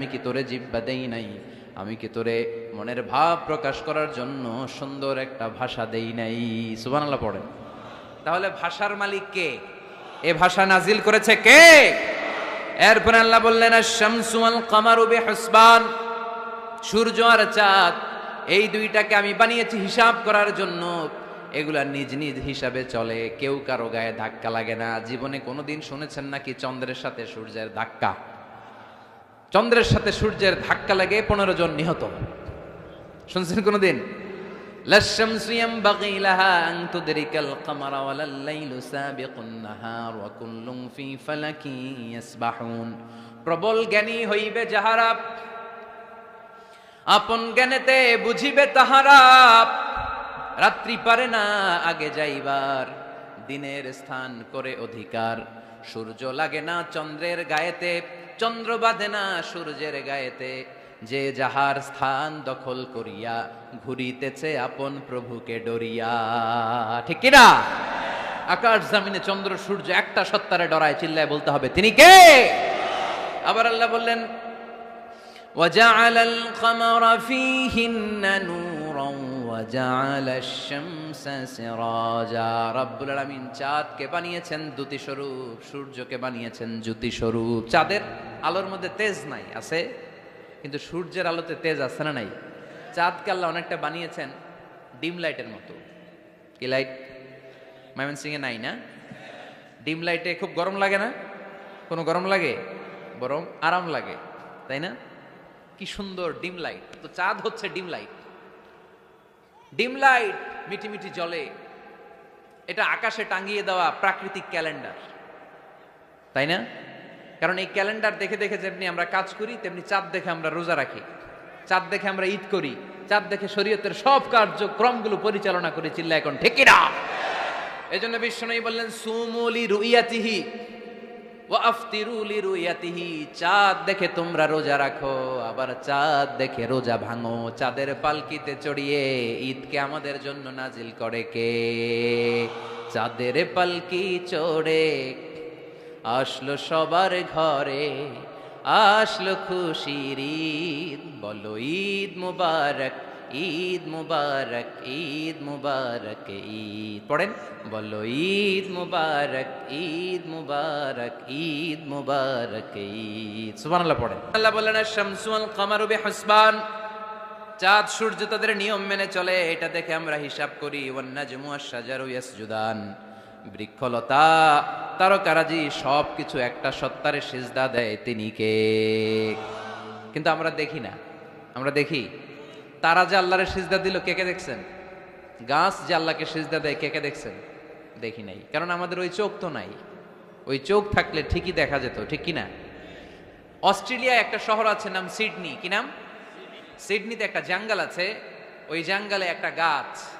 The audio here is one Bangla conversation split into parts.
আমি কি তোরে জিব্বা দেই নাই? আমি কি তোরে মনের ভাব প্রকাশ করার জন্য সুন্দর একটা ভাষা দেই নাই? সুবহানাল্লাহ পড়েন। তাহলে ভাষার মালিক কে? এ ভাষা নাজিল করেছে কে? এরপরে আল্লাহ বললেন শামসু আল কামারু বিহুসবান। সূর্য আর চাঁদ, এই দুইটাকে আমি বানিয়েছি হিসাব করার জন্য। এগুলা নিজ নিজ হিসাবে চলে। কেউ কারও গায়ে ধাক্কা লাগে না। জীবনে কোনোদিন শুনেছেন নাকি চন্দ্রের সাথে সূর্যের ধাক্কা? চন্দ্রের সাথে সূর্যের ধাক্কা লাগে পনেরো জন নিহত। শুনছেন কোনো দিন প্রবল জ্ঞানী হইবে যাহারা। আপন জ্ঞানেতে বুঝিবে তাহারা। রাত্রি পারে না আগে যাইবার। দিনের স্থান করে অধিকার। সূর্য লাগে না চন্দ্রের গায়েতে। চন্দ্র বাঁধে না সূর্যের গায়েতে যে যাহার স্থান দখল করিয়া ঘুরিতেছে আপন প্রভুকে ডরিয়া ঠিক কিনা আকাশ জামিনে চন্দ্র সূর্য একটা সত্তারে ডরায় চিল্লায় বলতে হবে তিনি কে আবার আল্লাহ বললেন وجعل القمر فيهن نورا وجعل الشمس سراجا রব্বুল আলামিন চাঁদকে বানিয়েছেন দ্যুতি স্বরূপ সূর্যকে বানিয়েছেন জ্যোতি স্বরূপ চাঁদের আলোর মধ্যে তেজ নাই, আছে? কিন্তু সূর্যের আলোতে তেজ আছে না নাই? চাঁদকে আল্লাহ অনেকটা বানিয়েছেন ডিম লাইটের মতো। কি লাইট? ময়মনসিংহে নাই না? ডিম লাইটে খুব গরম লাগে না? কোনো গরম লাগে? বরং আরাম লাগে, তাই না? কি সুন্দর ডিম লাইট। তো চাঁদ হচ্ছে ডিম লাইট। ডিম লাইট মিটি মিটি জলে এটা আকাশে টাঙ্গিয়ে দেওয়া প্রাকৃতিক ক্যালেন্ডার, তাই না? কারণ এই ক্যালেন্ডার দেখে দেখে যেমনি আমরা কাজ করি, তেমনি চাঁদ দেখে আমরা রোজা রাখি। চাঁদ দেখে আমরা ঈদ করি। চাঁদ দেখে শরীয়তের সব কার্যক্রমগুলো পরিচালনা করি চিল্লা এখন ঠিকিরা এই জন্য বিষ্ণু বললেন সুমুলি রুইয়াতিহি রুইয়াতিহি। চাঁদ দেখে তোমরা রোজা রাখো, আবার চাঁদ দেখে রোজা ভাঙো। চাঁদের পালকিতে চড়িয়ে ঈদকে আমাদের জন্য নাজিল করে কে? চাঁদের পালকি চড়ে আসলো সবার ঘরে, আসলো খুশির ঈদ। বলো, ঈদ মুবারক ঈদ মুবারক ঈদ মুবারক, ঈদ। পড়েন? বলো, ঈদ মুবারক ঈদ মুবারক ঈদ মুবারক, ঈদ। সুবহানাল্লাহ পড়েন। আল্লাহ বললেন শামসুল কামারু বিহুসবান। চাঁদ, সূর্য তাদের নিয়ম মেনে চলে, এটা দেখে আমরা হিসাব করি, ওয়ান্নাজমু আশ-শাজারু ইয়াসজুদান। বৃক্ষলতা তারকারাজি সব কিছু একটা সত্তারে সিজদা দেয় তিনি কে? কিন্তু আমরা দেখি না। আমরা দেখি, তারা যে আল্লাহরে সিজদা দিল, কে কে দেখছেন? গাছ যে আল্লাহকে সিজদা দেয়, কে কে দেখছেন? দেখি নাই। কারণ আমাদের ওই চোখ তো নাই। ওই চোখ থাকলে ঠিকই দেখা যেত, ঠিক কি না অস্ট্রেলিয়ায় একটা শহর আছে, নাম সিডনি। কি নাম? সিডনিতে একটা জাঙ্গাল আছে। ওই জাঙ্গালে একটা গাছ।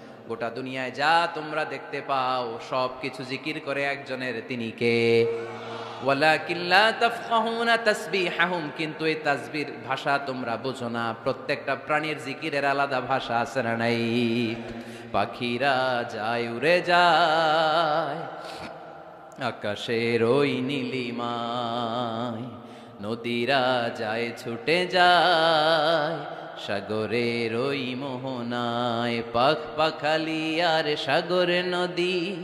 গোটা দুনিয়ায় যা তোমরা দেখতে পাও, সব কিছু জিকির করে একজনের তিনি কে? কিন্তু এই তাসবির ভাষা তোমরা বুঝো না। প্রত্যেকটা প্রাণীর জিকিরের আলাদা ভাষা আছে না নাই? পাখিরা যায়, উড়ে যায়। আকাশের ওই নীলিমায় নদীরা যায়, ছুটে যায়। সাগরের ওই মোহনায় পাখ পাখালি আর সাগর নদী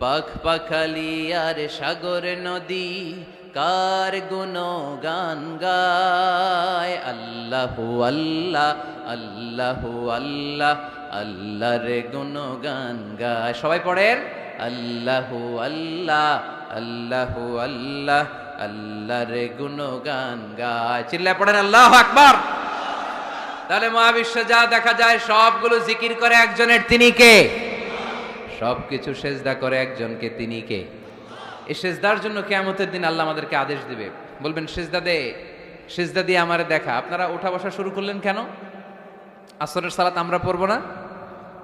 পাখ পাখালি আর সাগর নদী, কার গুণ গান গায়? আল্লাহু আল্লাহ আল্লাহু আল্লাহ, আল্লাহর গুণ গান গায়। সবাই পড়েন? আল্লাহু আল্লাহ আল্লাহু আল্লাহ, আল্লাহর গুণ গান গায়। চিল্লা পড়েন, আল্লাহ আকবার। তাহলে মহাবিশ্ব যা দেখা যায়, সবগুলো জিকির করে একজনের তিনি কে? সবকিছু সেজদা করে একজনকে তিনি কে? এই সেজদার জন্য কেয়ামতের দিন আল্লাহ আমাদেরকে আদেশ দিবে। বলবেন, সেজদা দে, সিজদা দিয়ে আমারে দেখা। আপনারা উঠা বসা শুরু করলেন কেন? আসরের সালাত আমরা পড়ব না?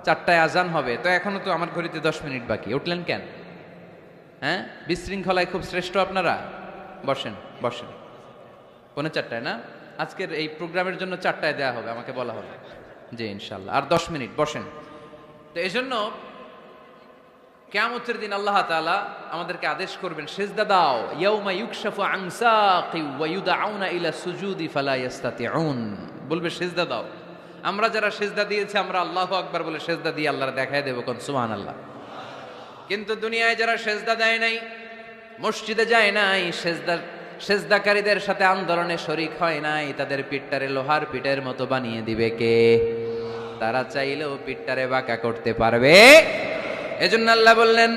চারটায় আজান হবে। তো এখনও তো আমার ঘড়িতে দশ মিনিট বাকি। উঠলেন কেন? হ্যাঁ? বিশৃঙ্খলায় খুব শ্রেষ্ঠ আপনারা? বসেন বসেন। পৌনে চারটায় না? আজকের এই প্রোগ্রামের জন্য চারটায় দেওয়া হবে, আমাকে বলা হবে। জি ইনশাল্লাহ আর দশ মিনিট, বসেন। তো এই জন্য কেয়ামতের দিন আল্লাহ তাআলা আমাদেরকে আদেশ করবেন, সেজদা দাও, ইয়াউমা ইউকশাফু আন সাকি ওয়া ইউদআউনা ইলা সুজুদি ফালা ইয়াস্তাতিউন। বলবে, সেজদা দাও। আমরা যারা সেজদা দিয়েছি, আমরা আল্লাহ আকবার বলে সেজদা দিয়ে আল্লাহর দেখায় দেব কোন সুহান আল্লাহ কিন্তু দুনিয়ায় যারা সেজদা দেয় নাই, মসজিদে যায় নাই সেজদার সেজদাকারীদের সাথে আন্দোলনে শরিক হয় নাই, তাদের পিঠটারে লোহার পিঠের মতো বানিয়ে দিবে কে? তারা চাইলেও পিঠটারে বাঁকা করতে পারবে। এজন্য আল্লাহ বললেন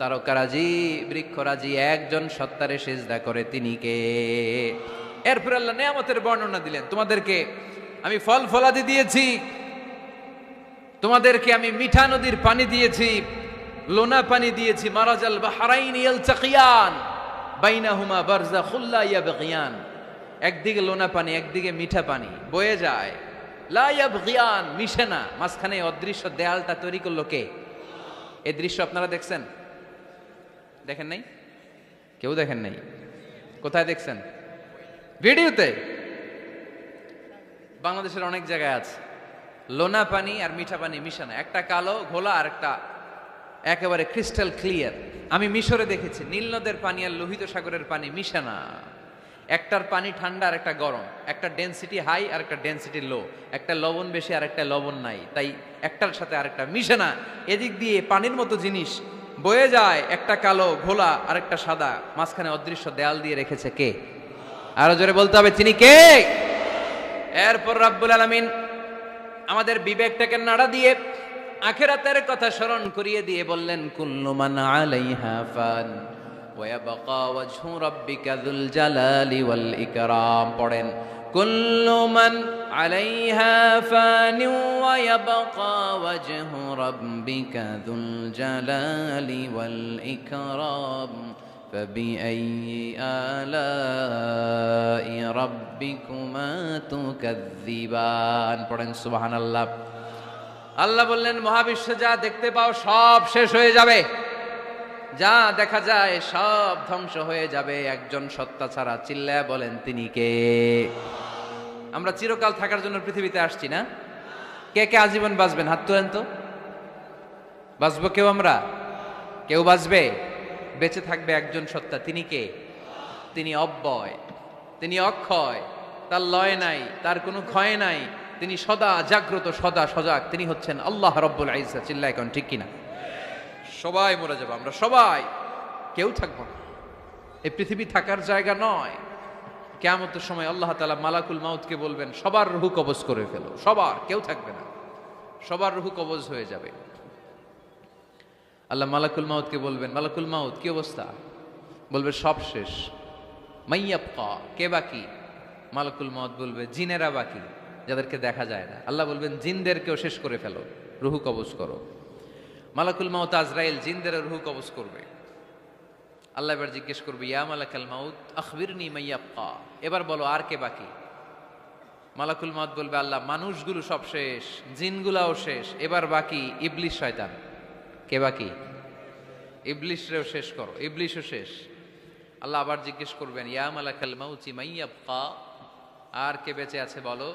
তারকারাজি, বৃক্ষরাজি, একজন সত্তারে সেজদা করে তিনি কে? এরপর আল্লাহ নিয়ামতের বর্ণনা দিলেন, তোমাদেরকে আমি ফল ফলাদি দিয়েছি, তোমাদেরকে আমি মিঠা নদীর পানি দিয়েছি লোনা পানি দিয়েছি, মারাজাল বাহারাইন ইয়ালতাকিয়ান, বাইনাহুমা বারজাখুল্লা ইয়াবগিয়ান। একদিকে লোনা পানি, একদিকে মিঠা পানি, বয়ে যায়। লা ইয়াবগিয়ান, মিশে না। মাঝখানে অদৃশ্য দেয়ালটা তৈরি করল কে? এই দৃশ্য আপনারা দেখছেন? দেখেন নাই? কেউ দেখেন নাই? কোথায় দেখছেন? ভিডিওতে? বাংলাদেশের অনেক জায়গায় আছে। লোনা পানি আর মিঠা পানি মিশানো একটা কালো, ঘোলা আর একটা একেবারে ক্রিস্টাল ক্লিয়ার আমি মিশরে দেখেছি, নীল নদের পানি আর লোহিত সাগরের পানি মিশানা একটার পানি ঠান্ডা আর একটা গরম। একটা ডেন্সিটি হাই আর একটা ডেন্সিটি লো একটা লবণ বেশি আর একটা লবণ নাই। তাই একটার সাথে আরেকটা মিশে না। এদিক দিয়ে পানির মতো জিনিস বয়ে যায়, একটা কালো, ঘোলা, আর একটা সাদা। মাঝখানে অদৃশ্য দেয়াল দিয়ে রেখেছে কে? আরও জোরে বলতে হবে তিনি কে? এরপর রাব্বুল আলামিন আমাদের বিবেকটাকে নাড়া দিয়ে আখেরাতের কথা স্মরণ করিয়ে দিয়ে বললেন কুল্লু মান আলাইহা ফান ওয়ায়াবকা ওয়াজহু রাব্বিকা যুল জালালি ওয়াল ইকরাম পড়েন কুল্লু মান আলাইহা ফান ওয়ায়াবকা ওয়াজহু রাব্বিকা যুল জালালি ওয়াল ইকরাম فبأي آلاء ربكما تكذبان পড়েন সুবহানাল্লাহ আল্লাহ বললেন, মহাবিশ্ব যা দেখতে পাও সব শেষ হয়ে যাবে। যা দেখা যায় সব ধ্বংস হয়ে যাবে। একজন সত্তা ছাড়া চিল্লায় বলেন, তিনি কে? আমরা চিরকাল থাকার জন্য পৃথিবীতে আসছি না। কে কে আজীবন বাঁচবেন? হাত তোলেন তো। বাঁচবো কেউ আমরা? কেউ বাঁচবে? বেঁচে থাকবে একজন সত্তা। তিনি কে? তিনি অব্যয়। তিনি অক্ষয়। তার লয় নাই, তার কোনো ক্ষয় নাই। তিনি সদা জাগ্রত, সদা সজাগ। তিনি হচ্ছেন আল্লাহ রব্বুল আইসা চিল্লা এখন ঠিক কিনা? সবাই মরে যাব, আমরা সবাই। কেউ থাকব না। এই পৃথিবী থাকার জায়গা নয়। কেমতের সময় আল্লাহ তালা মালাকুল মাউতকে বলবেন, সবার রুহু কবজ করে ফেলো। সবার, কেউ থাকবে না। সবার রুহু কবজ হয়ে যাবে। আল্লাহ মালাকুল মাউতকে বলবেন, মালাকুল মাউত, কি অবস্থা? বলবে, সব শেষ। মাইয়াপ্পা কে বাকি? মালাকুল মাউত বলবে, জিনেরা বাকি। যাদেরকে দেখা যায় না। আল্লাহ বলবেন, জিনদেরকেও শেষ করে ফেলো, রুহু কবজ করো। মালাকুল মাউত আজরাইল জিনদের রুহু কবজ করবে। আল্লাহ এবার জিজ্ঞেস করবে, ইয়া মালাকাল মাউত, আখবিরনি মাইয়াপ্পা এবার বলো, আর কে বাকি? মালাকুল মাউত বলবে, আল্লাহ, মানুষগুলো সব শেষ, জিনগুলাও শেষ, এবার বাকি ইবলিশ শয়তান। কে বাকি? ইবলিশরেও শেষ করো, ইবলিশও শেষ। আল্লাহ আবার জিজ্ঞেস করবেন, ইয়া মালাকাল মাউচি মাইয়াবকা আর কে বেঁচে আছে বলো?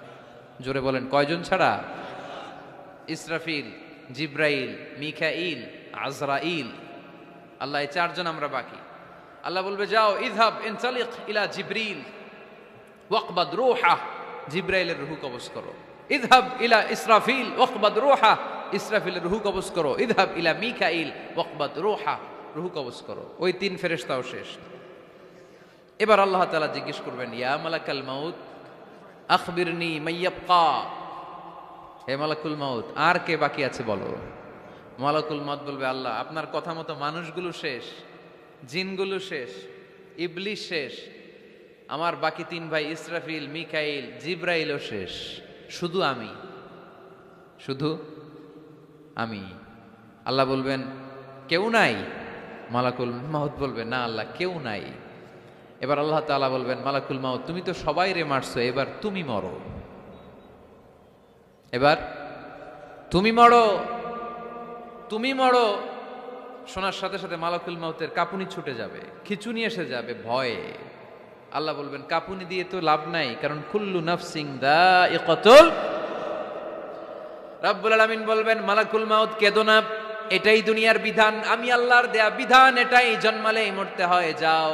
জোরে বলেন, কয়জন ছাড়া? ইসরাফিল, জিব্রাইল, মিখাইল, আজরাইল। আল্লাহ, এই চারজন আমরা বাকি। আল্লাহ বলবে, যাও ইদহাব ইনসালিক ইলা জিব্রিল ওয়াকবাদ রুহা। জিব্রাইলের রুহু কবজ করো। ইদহাব ইলা ইসরাফিল ওয়াকবাদ রুহা। ইসরাফিলের রুহু কবজ করো। ইদহাব ইলা মিকাইল ওয়াকবাদ রুহা। রুহু কবজ করো। ওই তিন ফেরেশতাও শেষ। এবার আল্লাহ তালা জিজ্ঞেস করবেন, ইয়া মালাকাল মাউত আখবিরনি মাইয়াবকা। হে মালাকুল মাউত, আর কে বাকি আছে বলো? মালাকুল মাউত বলবে, আল্লাহ, আপনার কথা মতো মানুষগুলো শেষ, জিনগুলো শেষ, ইবলিশ শেষ, আমার বাকি তিন ভাই ইসরাফিল, মিকাইল, জিব্রাইলও শেষ, শুধু আমি। শুধু আমি। আল্লাহ বলবেন, কেউ নাই? মালাকুল মাউত বলবে, না আল্লাহ, কেউ নাই। এবার আল্লাহ তাআলা বলবেন, মালাকুল মাউত, তুমি তো সবাই রে মারছো, এবার তুমি মরো। এবার, তুমি মরো তুমি মরো। শোনার সাথে সাথে মালাকুল মাউতের কাপুনি ছুটে যাবে, খিচুনি এসে যাবে ভয়ে। আল্লাহ বলবেন, কাপুনি দিয়ে তো লাভ নাই, কারণ কুল্লু নাফসিং দা এ কতল রাব্বুল আলামিন বলবেন, মালাকুল মাউত, কেদো না, এটাই দুনিয়ার বিধান, আমি আল্লাহর দেয়া বিধান, এটাই জন্মালেই মরতে হয়, যাও।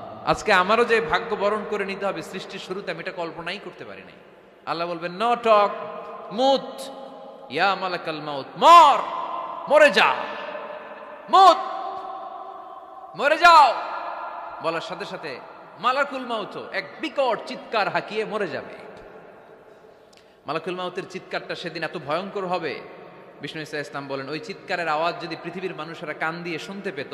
আজকে আমারও যে ভাগ্য বরণ করে নিতে হবে সৃষ্টির শুরুতে, আমি এটা কল্পনাই করতে পারি নাই। আল্লাহ বলবেন, ন, টক, মুত, ইয়া মালাকাল মাউত, মর, মরে যা মুত, মরে যাও। বলার সাথে সাথে, মালাকুল মাউত এক বিকট চিৎকার হাকিয়ে মরে যাবে। মালাকুল মাউতের চিৎকারটা সেদিন এত ভয়ঙ্কর হবে। বিষ্ণু ইসা ইসলাম বলেন, ওই চিৎকারের আওয়াজ যদি পৃথিবীর মানুষেরা কান দিয়ে শুনতে পেত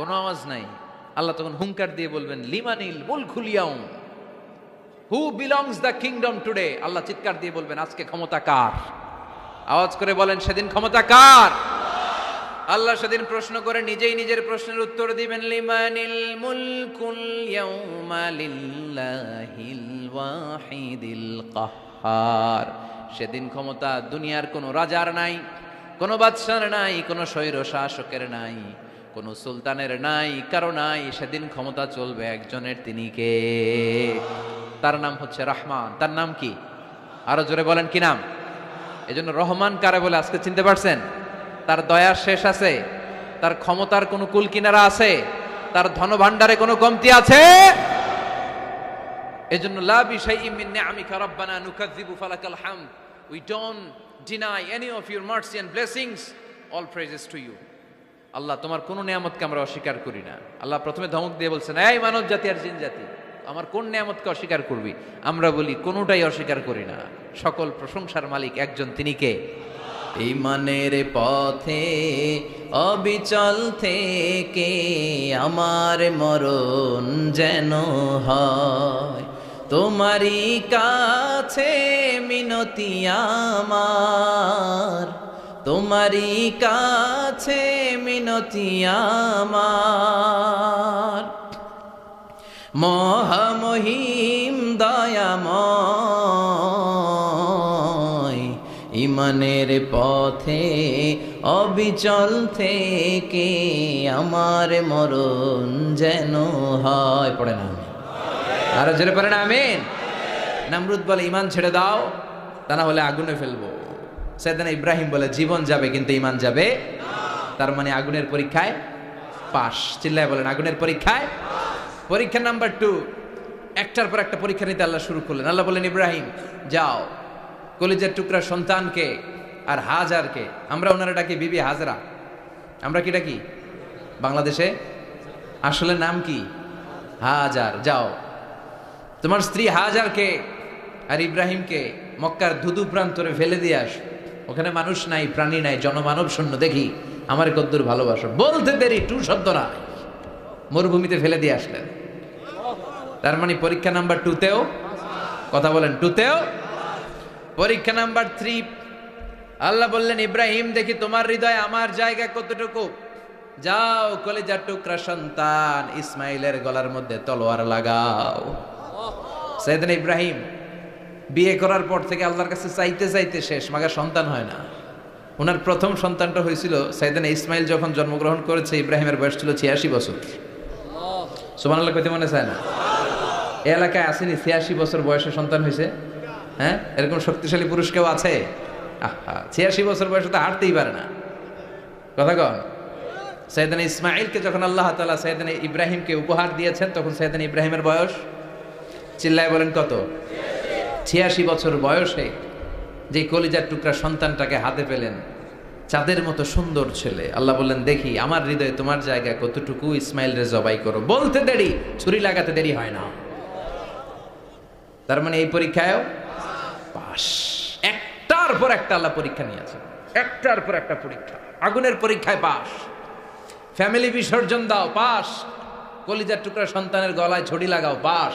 কোনো আওয়াজ নাই। আল্লাহ তখন হুঙ্কার দিয়ে বলবেন লিমানিল মুল খুলিয়াউম who belongs the kingdom today. Allah চিৎকার দিয়ে বলবেন, আজকে ক্ষমতা কার? আওয়াজ করে বলেন, সেদিন ক্ষমতা কার? আল্লাহ সেদিন প্রশ্ন করে নিজেই নিজের প্রশ্নের উত্তর দিবেন লিমানিল মুলকুল ইয়াউমা ওয়াহিদিল কাহ্হার সেদিন ক্ষমতা দুনিয়ার কোনো রাজার নাই, কোনো বাদশার নাই, কোনো স্বৈর শাসকের নাই। কোনো সুলতানের নাই, কারও নাই, সেদিন ক্ষমতা চলবে একজনের তিনি কে? তার নাম হচ্ছে রহমান। তার নাম কি? আরও জোরে বলেন, কি নাম? এজন্য রহমান কারে বলে আজকে চিনতে পারছেন? তার দয়ার শেষ আছে, তার ক্ষমতার কোনো কুল কিনারা আছে, তার ধন ধনভাণ্ডারে কোনো কমতি আছে? এজন্য লা বিশাইইম মিন নিআমিকা রাব্বানা নুকাযযিবু ফালাকাল হামদ। We don't deny any of your mercy and blessings all praises to you Allah, তোমার কোনো নিয়ামতকে আমরা অস্বীকার করি না। আল্লাহ প্রথমে ধমক দিয়ে বলছেন, এই মানব জাতি আর জিন জাতি, আমার কোন নিয়ামতকে অস্বীকার করবি? আমরা বলি, কোনোটাই অস্বীকার করি না। সকল প্রশংসার মালিক একজন, তিনি কে? ইমানের পথে, অবিচল থেকে আমার মরণ যেন হয়। তোমারই কাছে মিনতি আমার। তোমারই কাছে মিনতি আমার। মহামহিম দয়াময়, ইমানের পথে অবিচল থেকে আমার মরণ যেন হয়। পড়ে না আরও জোরে পড়ে না, আমিন। নামরুদ বলে, ইমান ছেড়ে দাও, তা না হলে আগুনে ফেলব। সেদিন ইব্রাহিম বলে, জীবন যাবে, কিন্তু ইমান যাবে তার মানে আগুনের পরীক্ষায় পাশ। চিল্লায় বলেন, আগুনের পরীক্ষায় পরীক্ষা নাম্বার টু, একটার পর একটা পরীক্ষা নিতে আল্লাহ শুরু করলেন। আল্লাহ বলেন, ইব্রাহিম, যাও। কলিজের টুকরা সন্তানকে আর হাজারকে, আমরা ওনারা ডাকি বিবি হাজরা। আমরা কি ডাকি? বাংলাদেশে? আসলে নাম কি? হাজার। যাও। তোমার স্ত্রী হাজারকে আর ইব্রাহিমকে মক্কার ধুধু প্রান্তরে ফেলে দিয়ে আস। ওখানে মানুষ নাই প্রাণী নাই জনমানব শূন্য দেখি আমার কদ্দুর ভালোবাসো। বলতে দেরি টু শব্দ না মরুভূমিতে ফেলে দিয়ে আসলেন। তার মানে পরীক্ষা নাম্বার টুতেও কথা বলেন টুতেও পরীক্ষা নাম্বার থ্রি আল্লাহ বললেন ইব্রাহিম দেখি তোমার হৃদয় আমার জায়গা কতটুকু? যাও কলেজার টুকরা সন্তান ইসমাইলের গলার মধ্যে তলোয়ার লাগাও। সেদিন ইব্রাহিম বিয়ে করার পর থেকে আল্লাহর কাছে চাইতে চাইতে শেষ মাগা সন্তান হয় না। ওনার প্রথম সন্তানটা হয়েছিল সাইদানা ইসমাইল যখন জন্মগ্রহণ করেছে, ইব্রাহিমের বয়স ছিল ছিয়াশি বছর। সুমান আল্লাহ কইতে মনে চায় না? এ এলাকায় আসেনি, ছিয়াশি বছর বয়সে সন্তান হয়েছে। হ্যাঁ? এরকম শক্তিশালী পুরুষ কেউ আছে? আহা, ছিয়াশি বছর বয়সে তো হাঁটতেই পারে না। কথা কন সৈয়দান ইসমাইলকে যখন আল্লাহ তালা সৈয়দান ইব্রাহিমকে উপহার দিয়েছেন, তখন সৈয়দান ইব্রাহিমের বয়স চিল্লায় বলেন কত? ছিয়াশি বছর বয়সে যে কলিজার টুকরা সন্তানটাকে হাতে পেলেন, চাঁদের মতো সুন্দর ছেলে। আল্লাহ বললেন, দেখি, আমার হৃদয়ে তোমার জায়গায় কতটুকু ইসমাইল রে জবাই করো। বলতে দেরি, ছুরি লাগাতে দেরি হয় না। তার মানে এই পরীক্ষায়ও পাস একটার পর একটা আল্লাহ পরীক্ষা নিয়েছে একটার পর একটা পরীক্ষা। আগুনের পরীক্ষায় পাস ফ্যামিলি বিসর্জন দাও পাস কলিজার টুকরা সন্তানের গলায় ছড়ি লাগাও পাস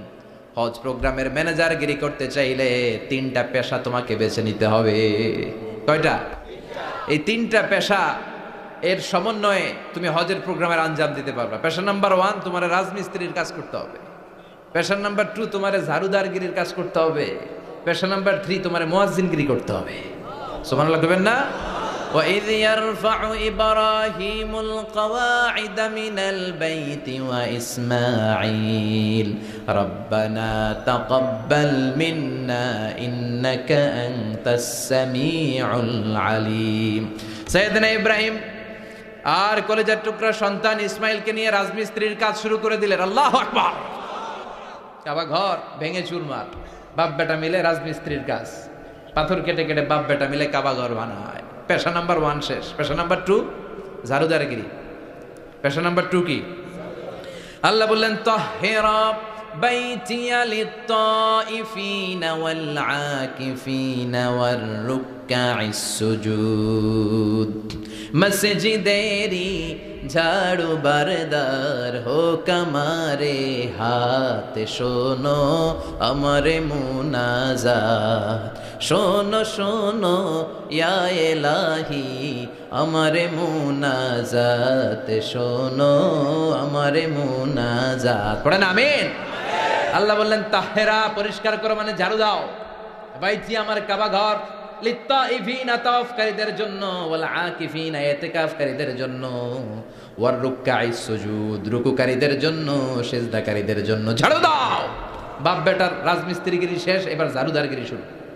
হজ প্রোগ্রামের ম্যানেজার গিরি করতে চাইলে তিনটা পেশা তোমাকে বেছে নিতে হবে। কয়টা? এই তিনটা পেশা এর সমন্বয়ে তুমি হজের প্রোগ্রামের আঞ্জাম দিতে পারবে। পেশা নাম্বার ওয়ান, তোমার রাজমিস্ত্রির কাজ করতে হবে। পেশা নাম্বার টু, তোমার ঝাড়ুদারগিরির কাজ করতে হবে। পেশা নাম্বার থ্রি, তোমার মোয়াজিনগিরি করতে হবে। সোমান লাগবেন না? وإذ يرفع إبراهيم القواعد من البيت وإسماعيل ربنا تقبل منا إنك أنت السميع العليم سيدنا إبراهيم আর কলেজের টুকরা সন্তান ইসমাইলকে নিয়ে রাজমিস্ত্রির কাজ শুরু করে দিলেন আল্লাহ আকবার আবার ঘর ভেঙে চুরমার বাপ বেটা মিলে রাজমিস্ত্রির কাজ পাথর কেটে কেটে বাপ বেটা মিলে কাবা ঘর বানায় পেশা নাম্বার ওয়ান শেষ পেশা নাম্বার টু ঝাড়ুদারগিরি পেশা নাম্বার টু কি আল্লাহ বললেন তহেরা بيتي للطائفين والعاكفين والركع السجود মসজিদেরি ঝাড়ু বারদার হোক আমারে হাত শোনো আমারে মুনাজাত শোনো শোনো, ইয়া এলাহি আমারে মুনাজাত, শোনো, আমারে মুনাজাত। পড়েন, আমিন। আল্লাহ বললেন, তাহেরা, পরিষ্কার করো মানে ঝাড়ু দাও। বাইতি আমার কাবা ঘর। জন্য জন্য জন্য জন্য। ঝাড়ু দাও। বাপ বেটার রাজমিস্ত্রিগিরি শেষ, এবার ঝাড়ুদারগিরি শুরু।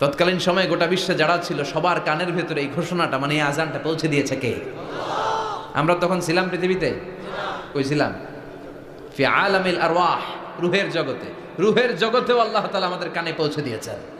তৎকালীন সময়ে গোটা বিশ্বে যারা ছিল, সবার কানের ভেতরে এই ঘোষণাটা মানে এই আজানটা পৌঁছে দিয়েছে কে? আমরা তখন ছিলাম পৃথিবীতে? কই আলামিল আরওয়াহ, রুহের জগতে। রুহের জগতেও আল্লাহ তাআলা আমাদের কানে পৌঁছে দিয়েছেন।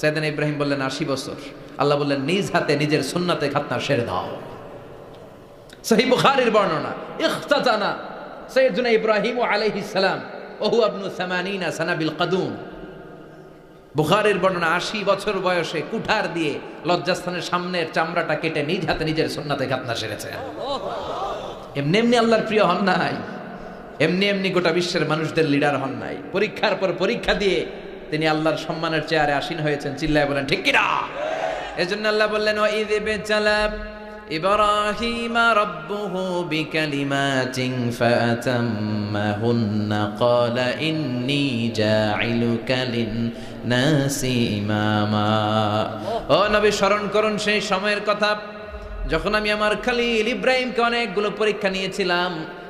সেদিন ইব্রাহিম বললেন, আশি বছর। আল্লাহ বললেন, নিজ হাতে নিজের সুন্নাতে খাতনা সেরে দাও। সহি বুখারীর বর্ণনা, ইখতাতানা সাইয়্যিদুনা ইব্রাহিম আলাইহিস সালাম, ওহু আবনু সামানিনা সানাবিল কাদুম। বুখারের বর্ণনা, আশি বছর বয়সে কুঠার দিয়ে লজ্জাস্থানের সামনের চামড়াটা কেটে নিজ হাতে নিজের সন্নাতে খাতনা সেরেছে। এমনি এমনি আল্লাহর প্রিয় হন নাই। এমনি এমনি গোটা বিশ্বের মানুষদের লিডার হন নাই। পরীক্ষার পর পরীক্ষা দিয়ে তিনি আল্লাহর সম্মানের চেয়ারে আসীন হয়েছেন চিল্লায় বলেন ঠিক কিনা এজন্য আল্লাহ বললেন ও ঈদ বেচালাব إبراهيم ربه بكلمات فأتمهن قال إني جاعلك للناس إماما ও নবী স্মরণ করুন সেই সময়ের কথা যখন আমি আমার খালিল ইব্রাহিমকে অনেকগুলো পরীক্ষা নিয়েছিলাম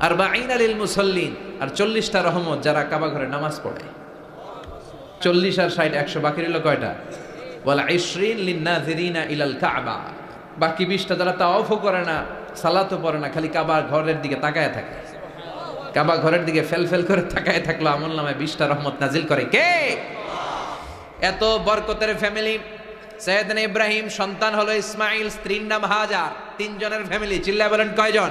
আর বা আইন আলিল মুসল্লিন। আর চল্লিশটা রহমত যারা কাবা ঘরে নামাজ পড়ে। চল্লিশ আর ষাট, একশো, বাকি রইল কয়টা? বলা ইসরিন ইলাল কাবা। বাকি বিশটা যারা তাওয়াফও করে না, সালাতও পড়ে না, খালি কাবা ঘরের দিকে তাকায় থাকে। কাবা ঘরের দিকে ফেল ফেল করে তাকায় থাকল, আমল নামে বিশটা রহমত নাজিল করে কে? এত বরকতের ফ্যামিলি। সৈয়দনা ইব্রাহিম, সন্তান হলো ইসমাইল স্ত্রীর নাম হাজার। তিনজনের ফ্যামিলি চিল্লা বলেন কয়জন?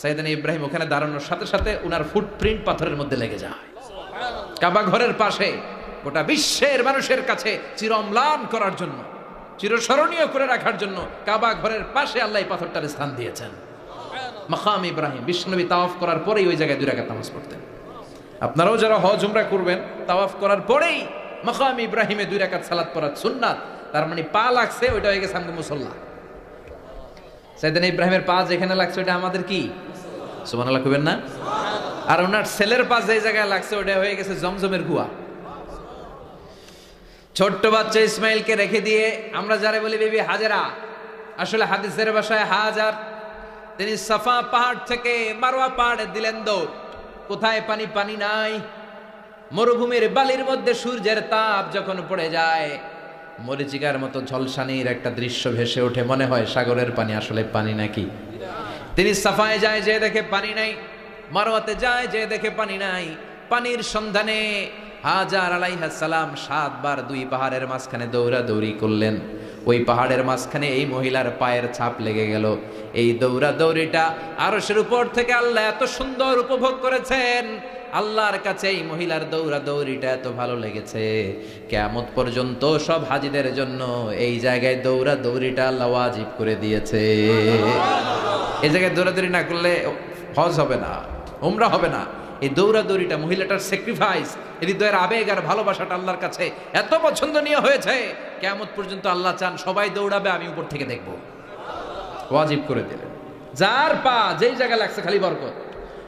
সাইদান ইব্রাহিম ওখানে দাঁড়ানোর সাথে সাথে উনার ফুটপ্রিন্ট পাথরের মধ্যে লেগে যায়। কাবা ঘরের পাশে, গোটা বিশ্বের মানুষের কাছে চির অম্লান করার জন্য, চিরস্মরণীয় করে রাখার জন্য কাবা ঘরের পাশে আল্লাহ পাথরটার স্থান দিয়েছেন। মাকাম ইব্রাহিম বিষ্ণবী তাওয়াফ করার পরেই ওই জায়গায় দুই রাকাত নামাজ পড়তেন। আপনারাও যারা হজ, উমরা করবেন, তাওয়াফ করার পরেই মাকাম ইব্রাহিমে দুই রাকাত সালাত পড়ার সুন্নাত, তার মানে পা লাগছে, ওইটা হয়ে গেছে আমগো মুসল্লা। সাইদান ইব্রাহিমের পা যেখানে লাগছে ওটা আমাদের কি? সুবহানাল্লাহ কইবেন না? আর ওনার ছেলের পা যে জায়গায় লাগছে, ওটা হয়ে গেছে জমজমের কুয়া ছোট্ট বাচ্চা ইসমাইলকে রেখে দিয়ে আমরা যারা বলি, বিবি হাজারা। আসলে হাদিসের বাসায় হাজার। তিনি সাফা পাহাড় থেকে মারোয়া পাহাড়ে দিলেন দৌড়। কোথায় পানি? পানি নাই। মরুভূমির বালির মধ্যে সূর্যের তাপ যখন পড়ে যায় মরিচিকার মতো ঝলসানির একটা দৃশ্য ভেসে ওঠে। মনে হয় সাগরের পানি, আসলে পানি নাকি? তিনি সাফায় যায়, যে দেখে পানি নাই। মারোয়াতে যায়, যে দেখে পানি নাই। পানির সন্ধানে হাজার আলাইহা সালাম সাতবার দুই পাহাড়ের মাঝখানে দৌড়াদৌড়ি করলেন। ওই পাহাড়ের মাঝখানে এই মহিলার পায়ের ছাপ লেগে গেল। এই দৌড়া দৌড়িটা আরশের উপর থেকে আল্লাহ এত সুন্দর উপভোগ করেছেন। আল্লাহর কাছে এই মহিলার দৌড়া দৌড়িটা এত ভালো লেগেছে। কেমত পর্যন্ত সব হাজিদের জন্য এই জায়গায় দৌড়া দৌড়িটা আল্লাহ ওয়াজিব করে দিয়েছে। এই জায়গায় দৌড়াদৌড়ি না করলে হজ হবে না, উমরা হবে না। এই দৌড়াদৌড়িটা মহিলাটার স্যাক্রিফাইস হৃদয়ের আবেগ আর ভালোবাসাটা আল্লাহর কাছে এত পছন্দনীয় হয়েছে। কেমত পর্যন্ত আল্লাহ চান সবাই দৌড়াবে, আমি উপর থেকে দেখব। ওয়াজিব করে দিলেন। যার পা যেই জায়গায় লাগছে খালি বরকত।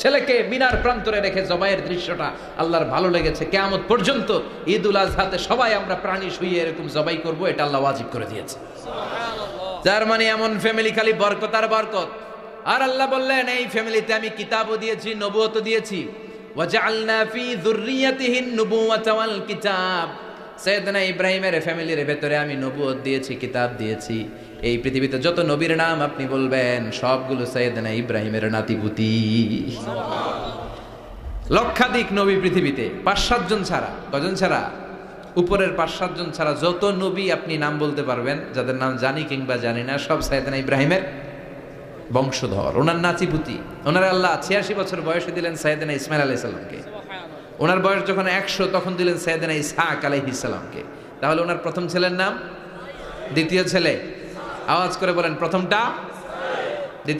ছেলেকে মিনার প্রান্তরে রেখে জবাইয়ের দৃশ্যটা আল্লাহর ভালো লেগেছে। কেমন পর্যন্ত ঈদ উল আজহাতে সবাই আমরা প্রাণী শুয়ে এরকম জবাই করব এটা আল্লাহ ওয়াজিব করে দিয়েছে। যার মানে এমন ফ্যামিলি খালি বরকত আর বরকত। আর আল্লাহ বললেন এই ফ্যামিলিতে আমি কিতাবও দিয়েছি নবুয়ত দিয়েছি। ওয়াজআলনা ফি যুররিয়াতিহি নুবুওয়াতা ওয়াল কিতাব। সৈয়দনা ইব্রাহিমের ফ্যামিলির ভেতরে আমি নবুয়ত দিয়েছি, কিতাব দিয়েছি। এই পৃথিবীতে যত নবীর নাম আপনি বলবেন, সবগুলো সৈয়দনা ইব্রাহিমের নাতিপুতি লক্ষাধিক নবী পৃথিবীতে পাঁচ সাতজন ছাড়া, কজন ছাড়া? উপরের পাঁচ সাতজন ছাড়া যত নবী আপনি নাম বলতে পারবেন, যাদের নাম জানি কিংবা জানি না, সব সাইদানা ইব্রাহিমের বংশধর, ওনার নাচিপুতি ওনার আল্লাহ ছিয়াশি বছর বয়সে দিলেন সাইদানা ইসমাইল আলাইহিস সালামকে। ওনার বয়স যখন একশো, তখন দিলেন সাইদানা ইসাহাক আলহ সালামকে। তাহলে ওনার প্রথম ছেলের নাম? দ্বিতীয় ছেলে? আওয়াজ করে বলেন, প্রথমটা